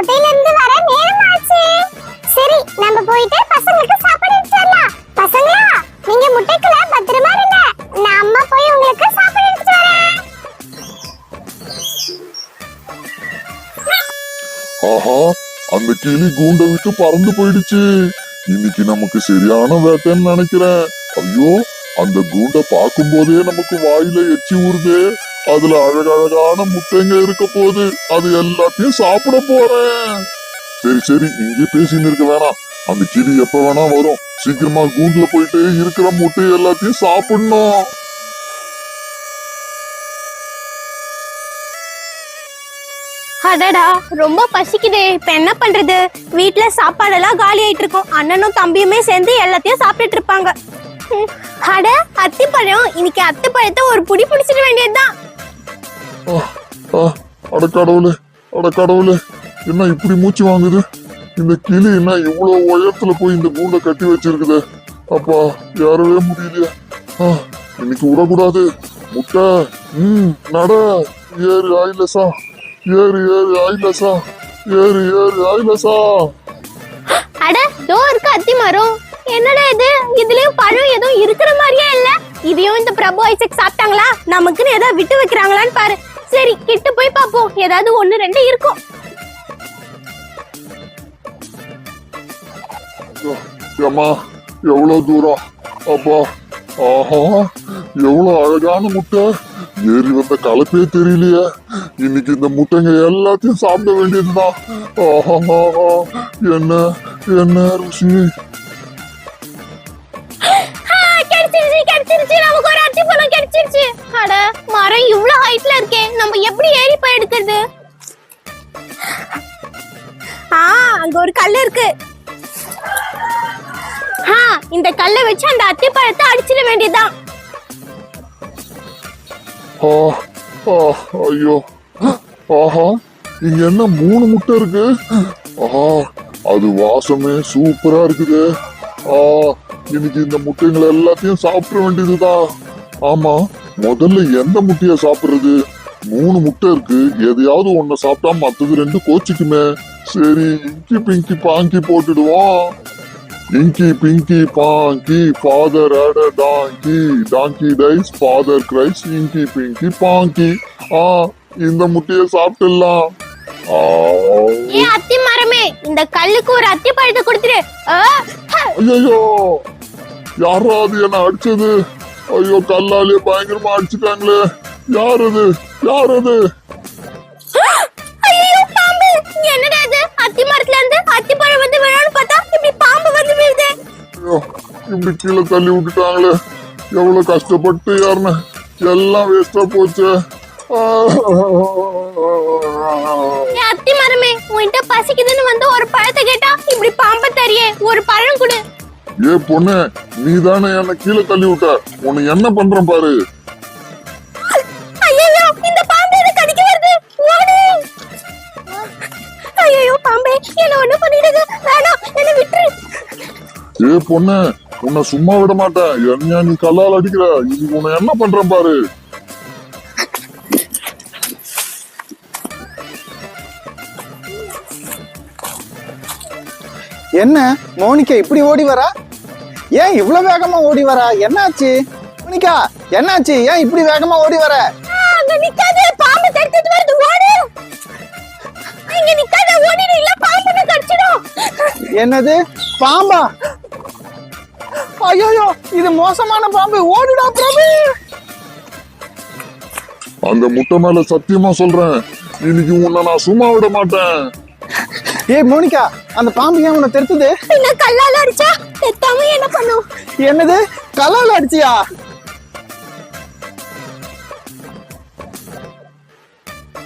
முட்டையில இருந்து வர நேரம் ஆச்சு. சரி நம்ம போயிட்டு பசங்களுக்கு சாப்பாடு எடுத்து பசங்களா நீங்க முட்டைக்குள்ள பத்திரமா இருங்க. நான் அம்மா போய் உங்களுக்கு சாப்பாடு எடுத்து வரேன். ஆஹா அந்த கிளி கூண்டை விட்டு பறந்து போயிடுச்சு. இன்னைக்கு நமக்கு சரியான வேட்டைன்னு நினைக்கிறேன். ஐயோ அந்த கூண்டை பார்க்கும் போதே நமக்கு வாயில எச்சி ஊறுதே. அதுல அழகழகான முட்டைங்க இருக்க போகுது. அது எல்லாத்தையும் சாப்பிட போறேன். சரி சரி இங்கே பேசின்னு இருக்க வேணாம். அந்த கிளி எப்ப வேணா வரும். சீக்கிரமா கூண்டுல போயிட்டு இருக்கிற முட்டை எல்லாத்தையும் சாப்பிடணும். அடடா ரொம்ப பசிக்குதே. இப்ப என்ன பண்றது? வீட்ல சாப்பாடெல்லாம் காலி ஆயிட்டு இருக்கும். அண்ணனும் தம்பியுமே சேர்ந்து எல்லாத்தையும் சாப்பிட்டுட்டு இருப்பாங்க. ம், அட அத்திப்பழம். இன்னைக்கு அத்திப்பழத்தை ஒரு புடி பிடிச்சிட வேண்டியதுதான். அட கடவுளே அட கடவுளே என்ன இப்படி மூச்சு வாங்குது? இந்த கிளி என்ன இவ்வளவு உயரத்துல போய் இந்த கூண்டை கட்டி வச்சிருக்குது? அப்பா யாரவே முடியலையா. இன்னைக்கு விடக்கூடாது. முட்டை ம் நட ஏறு ஆயிலசா. ஏறு ஏறு ஆயிலசா. ஏறு ஏறு ஆயிலசா. அட தோ இருக்கு அத்தி மரம். என்னடா இது? இதுலயும் பழம் எதுவும் இருக்கிற மாதிரியே இல்ல. இதையும் இந்த பிரபு ஐசக் சாப்பிட்டாங்களா? நமக்குன்னு ஏதோ விட்டு வைக்கிறாங்களான்னு பாரு. சரி கிட்ட போய் பாப்போம். ஏதாவது ஒண்ணு ரெண்டு இருக்கும். ஏம்மா எவ்வளவு தூரம்? அப்பா ஆஹா எவ்வளவு அழகான முட்டை. ஏறி வந்த கலப்பே தெரியலையே. இன்னைக்கு இந்த முட்டைங்க எல்லாத்தையும் சாப்பிட வேண்டியதுதான் ஆஹா. என்ன என்ன ருசி? மரம் இருக்கே நம்ம எப்படி ஏறி போய் எடுக்கிறது? ஆ அங்க ஒரு கல் இருக்கு. ஆ இந்த கல்லை வச்சு அந்த அத்திப்பழத்தை அடிச்சிட வேண்டியதுதான். ஓ ஓ ஐயோ. ஆஹா இங்க என்ன மூணு முட்டை இருக்கு? ஆஹா அது வாசமே சூப்பரா இருக்குது. ஆ இன்னைக்கு இந்த முட்டைங்களை எல்லாத்தையும் சாப்பிட வேண்டியதுதான். ஆமா முதல்ல எந்த முட்டைய சாப்பிடுறது? மூணு முட்டை இருக்கு. எதையாவது ஒண்ணு சாப்பிட்டா மத்தது ரெண்டு கோச்சிக்குமே. சரி இங்கி பிங்கி பாங்கி போட்டுடுவோம். இங்கி பிங்கி பாங்கி ஃபாதர் அட donkey donkey dies father cries inky pinky ponky. ஆ இந்த முட்டைய சாப்பிட்டுடலாம். ஆ, ஏ அத்தி மரமே இந்த கல்லுக்கு ஒரு அத்தி பழத்தை கொடுத்துரு. ஐயையோ. யாரா அது என்ன அடிச்சது? ஐயோ கல்லாலே பயங்கரமா அடிச்சுட்டாங்களே. யார் அது யார் அது ஐயோ பாம்பு. என்னடா இது? அத்தி மரத்துல இருந்து அத்தி பழம் வந்து விழான்னு பார்த்தா இப்படி பாம்பு வந்து விழுது. ஐயோ இப்படி கீழே தள்ளி விட்டுட்டாங்களே. எவ்வளவு கஷ்டப்பட்டு யாருன்னு. எல்லாம் வேஸ்டா போச்சு. ஆ. ஏ அத்தி மரமே உன்கிட்ட பசிக்குதுன்னு வந்து ஒரு பழத்தை கேட்டா இப்படி பாம்பை தரியே ஒரு பழம் கொடு. ஏ பொண்ணு நீ தானே என்ன கீழே தள்ளி விட்ட. உன்னை என்ன பண்றேன் பாரு. என்ன ஒண்ணு பண்ணிடுங்க வேணாம் என்ன விட்டுரு. ஏ பொண்ணு உன்னை சும்மா விட மாட்டேன். என்ன நீ கல்லால் அடிக்கிற? இன்னைக்கு உன்னை என்ன பண்றேன் பாரு. என்ன மோனிகா இப்படி ஓடி வரா? ஏன் இவ்வளவு வேகமா ஓடி வரா? என்னாச்சு? மோனிகா என்னாச்சு? ஏன் இப்படி வேகமா ஓடி வர? அங்க நிக்காதே. பாம்பு தடுத்துட்டு வருது ஓடு. இங்க நிக்காத ஓடிடு என்னது? பாம்பா? ஐயோ இது மோசமான பாம்பு. ஓடுடா பிரபு! அந்த முட்டை மேல சத்தியமா சொல்றேன். இன்னைக்கு உன்னை நான் சும்மா விட மாட்டேன். ஏய் மோனிகா அந்த பாம்பு ஏன் உன்னை தெருத்துது? என்ன கல்லால அடிச்சா? தெத்தாம என்ன பண்ணும்? என்னது? கல்லால அடிச்சியா?